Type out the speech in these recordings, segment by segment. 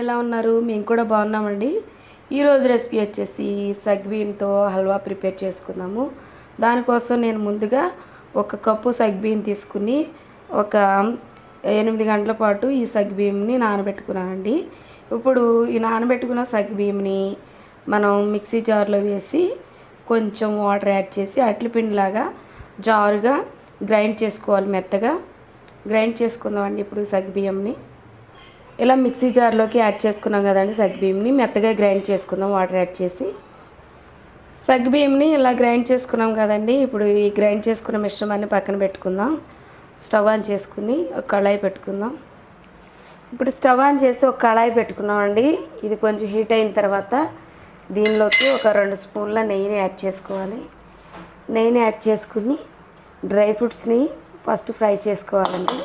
ఎలా ఉన్నారు? మేము కూడా బాగున్నామండి. ఈరోజు రెసిపీ వచ్చేసి సగ్బీన్తో హల్వా ప్రిపేర్ చేసుకుందాము. దానికోసం నేను ముందుగా ఒక కప్పు సగ్బీన్ తీసుకుని ఒక ఎనిమిది గంటల పాటు ఈ సగ్బీమ్ని నానబెట్టుకున్నానండి. ఇప్పుడు ఈ నానబెట్టుకున్న సగ్బీమ్ని మనం మిక్సీ జార్లో వేసి కొంచెం వాటర్ యాడ్ చేసి అట్ల పిండిలాగా జారుగా గ్రైండ్ చేసుకోవాలి మెత్తగా. గ్రైండ్ చేసుకుందామండి ఇప్పుడు సగ్బియ్యంని ఇలా మిక్సీ జార్లోకి యాడ్ చేసుకున్నాం కదండి సగ్బియ్యంని మెత్తగా గ్రైండ్ చేసుకుందాం వాటర్ యాడ్ చేసి. సగ్బియ్యంని ఇలా గ్రైండ్ చేసుకున్నాం కదండి. ఇప్పుడు ఈ గ్రైండ్ చేసుకున్న మిశ్రమాన్ని పక్కన పెట్టుకుందాం. స్టవ్ ఆన్ చేసుకుని ఒక కళాయి పెట్టుకుందాం. ఇప్పుడు స్టవ్ ఆన్ చేసి ఒక కళాయి పెట్టుకున్నామండి. ఇది కొంచెం హీట్ అయిన తర్వాత దీనిలోకి ఒక రెండు స్పూన్ల నెయ్యిని యాడ్ చేసుకోవాలి. నెయ్యిని యాడ్ చేసుకుని డ్రై ఫ్రూట్స్ని ఫస్ట్ ఫ్రై చేసుకోవాలండి.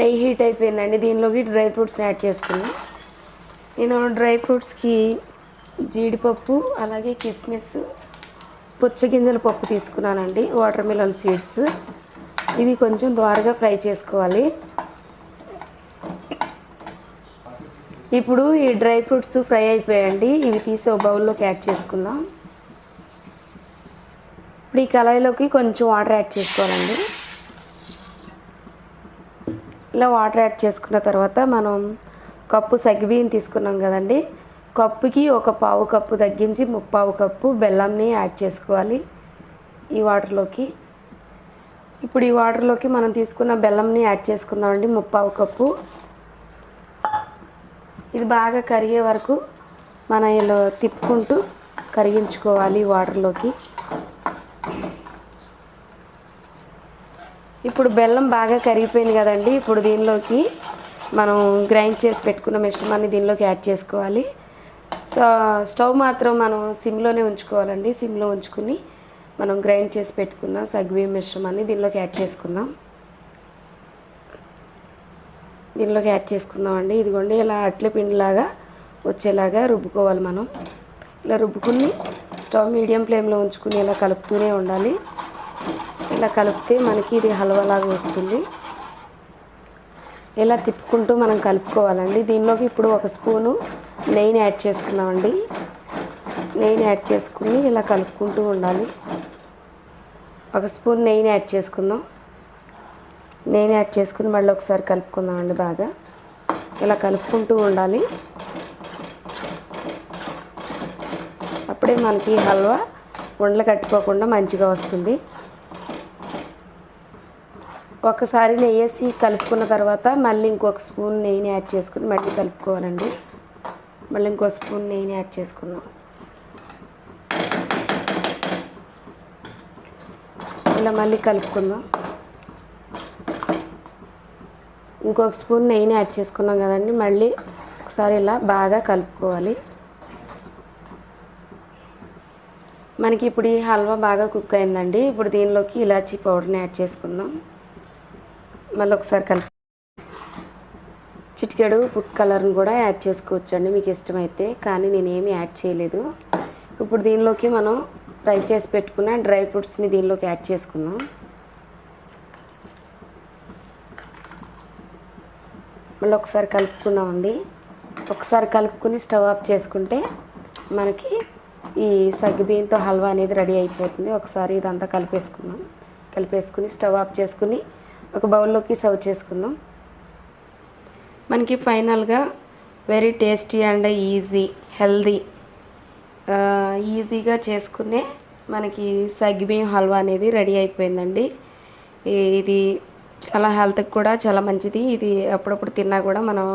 నెయ్యి హీట్ అయిపోయిందండి. దీనిలోకి డ్రై ఫ్రూట్స్ యాడ్ చేసుకున్నాను నేను డ్రై ఫ్రూట్స్కి జీడిపప్పు అలాగే కిస్మిస్ పుచ్చగింజల పప్పు తీసుకున్నానండి. Watermelon seeds. ఇవి కొంచెం ద్వారగా ఫ్రై చేసుకోవాలి. ఇప్పుడు ఈ డ్రై ఫ్రూట్స్ ఫ్రై అయిపోయాయండి. ఇవి తీసి ఒక బౌల్లోకి యాడ్ చేసుకుందాం. ఇప్పుడు ఈ కళాయిలోకి కొంచెం వాటర్ యాడ్ చేసుకోవాలండి. ఇలా వాటర్ యాడ్ చేసుకున్న తర్వాత మనం కప్పు సగ్గుబియ్యం తీసుకున్నాం కదండి. కప్పుకి ఒక పావు కప్పు తగ్గించి ముప్పావు కప్పు బెల్లంని యాడ్ చేసుకోవాలి ఈ వాటర్లోకి. ఇప్పుడు ఈ వాటర్లోకి మనం తీసుకున్న బెల్లంని యాడ్ చేసుకుందామండి ముప్పావు కప్పు. ఇది బాగా కరిగే వరకు మనం ఇలా తిప్పుకుంటూ కరిగించుకోవాలి ఈ వాటర్లోకి. ఇప్పుడు బెల్లం బాగా కరిగిపోయింది కదండి. ఇప్పుడు దీనిలోకి మనం గ్రైండ్ చేసి పెట్టుకున్న మిశ్రమాన్ని దీనిలోకి యాడ్ చేసుకోవాలి. స్టవ్ మాత్రం మనం సిమ్లోనే ఉంచుకోవాలండి. సిమ్లో ఉంచుకుని మనం గ్రైండ్ చేసి పెట్టుకున్న సగ్వి మిశ్రమాన్ని దీనిలోకి యాడ్ చేసుకుందాం. దీనిలోకి యాడ్ చేసుకుందామండి. ఇదిగోండి ఇలా అట్ల పిండిలాగా వచ్చేలాగా రుబ్బుకోవాలి మనం. ఇలా రుబ్బుకుని స్టవ్ మీడియం ఫ్లేమ్లో ఉంచుకుని ఇలా కలుపుతూనే ఉండాలి. ఇలా కలిపితే మనకి ఇది హల్వాలాగా వస్తుంది. ఇలా తిప్పుకుంటూ మనం కలుపుకోవాలండి. దీనిలోకి ఇప్పుడు ఒక స్పూను నెయ్యిని యాడ్ చేసుకున్నామండి. నెయ్యిని యాడ్ చేసుకుని ఇలా కలుపుకుంటూ ఉండాలి. ఒక స్పూన్ నెయ్యిని యాడ్ చేసుకుందాం. నెయ్యిని యాడ్ చేసుకుని మళ్ళీ ఒకసారి కలుపుకుందామండి బాగా. ఇలా కలుపుకుంటూ ఉండాలి. అప్పుడే మనకి హల్వా ఉండలు కట్టుకోకుండా మంచిగా వస్తుంది. ఒకసారి నెయ్యి వేసి కలుపుకున్న తర్వాత మళ్ళీ ఇంకొక స్పూన్ నెయ్యిని యాడ్ చేసుకుని మళ్ళీ కలుపుకోవాలండి. మళ్ళీ ఇంకో స్పూన్ నెయ్యిని యాడ్ చేసుకుందాం. ఇలా మళ్ళీ కలుపుకుందాం. ఇంకొక స్పూన్ నెయ్యిని యాడ్ చేసుకున్నాం కదండి. మళ్ళీ ఒకసారి ఇలా బాగా కలుపుకోవాలి. మనకి ఇప్పుడు ఈ హల్వా బాగా కుక్ అయిందండి. ఇప్పుడు దీనిలోకి ఇలాచీ పౌడర్ని యాడ్ చేసుకుందాం. మళ్ళీ ఒకసారి కలిపి చిటికెడు ఫుడ్ కలర్ని కూడా యాడ్ చేసుకోవచ్చు అండి మీకు ఇష్టమైతే కానీ నేనేమి యాడ్ చేయలేదు. ఇప్పుడు దీనిలోకి మనం ఫ్రై చేసి పెట్టుకున్న డ్రై ఫ్రూట్స్ని దీనిలోకి యాడ్ చేసుకుందాం. మళ్ళీ ఒకసారి కలుపుకున్నామండి. ఒకసారి కలుపుకుని స్టవ్ ఆఫ్ చేసుకుంటే మనకి ఈ సగ్గుబియ్యంతో హల్వా అనేది రెడీ అయిపోతుంది. ఒకసారి ఇదంతా కలిపేసుకుందాం. కలిపేసుకుని స్టవ్ ఆఫ్ చేసుకుని ఒక బౌల్లోకి సర్వ్ చేసుకుందాం. మనకి ఫైనల్గా very tasty and easy healthy ఈజీగా చేసుకునే మనకి సగ్బియం హల్వా అనేది రెడీ అయిపోయిందండి. ఇది చాలా హెల్త్కి కూడా చాలా మంచిది. ఇది అప్పుడప్పుడు తిన్నా కూడా మనం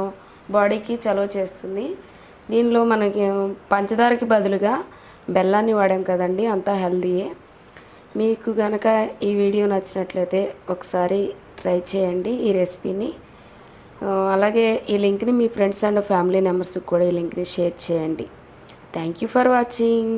బాడీకి చలవ చేస్తుంది. దీనిలో మనకి పంచదారకి బదులుగా బెల్లాన్ని వాడాం కదండి అంతా హెల్దీయే. మీకు కనుక ఈ వీడియో నచ్చినట్లయితే ఒకసారి ట్రై చేయండి ఈ రెసిపీని. అలాగే ఈ లింక్ని మీ ఫ్రెండ్స్ అండ్ ఫ్యామిలీ మెంబర్స్కి కూడా ఈ లింక్ని షేర్ చేయండి. Thank you for watching.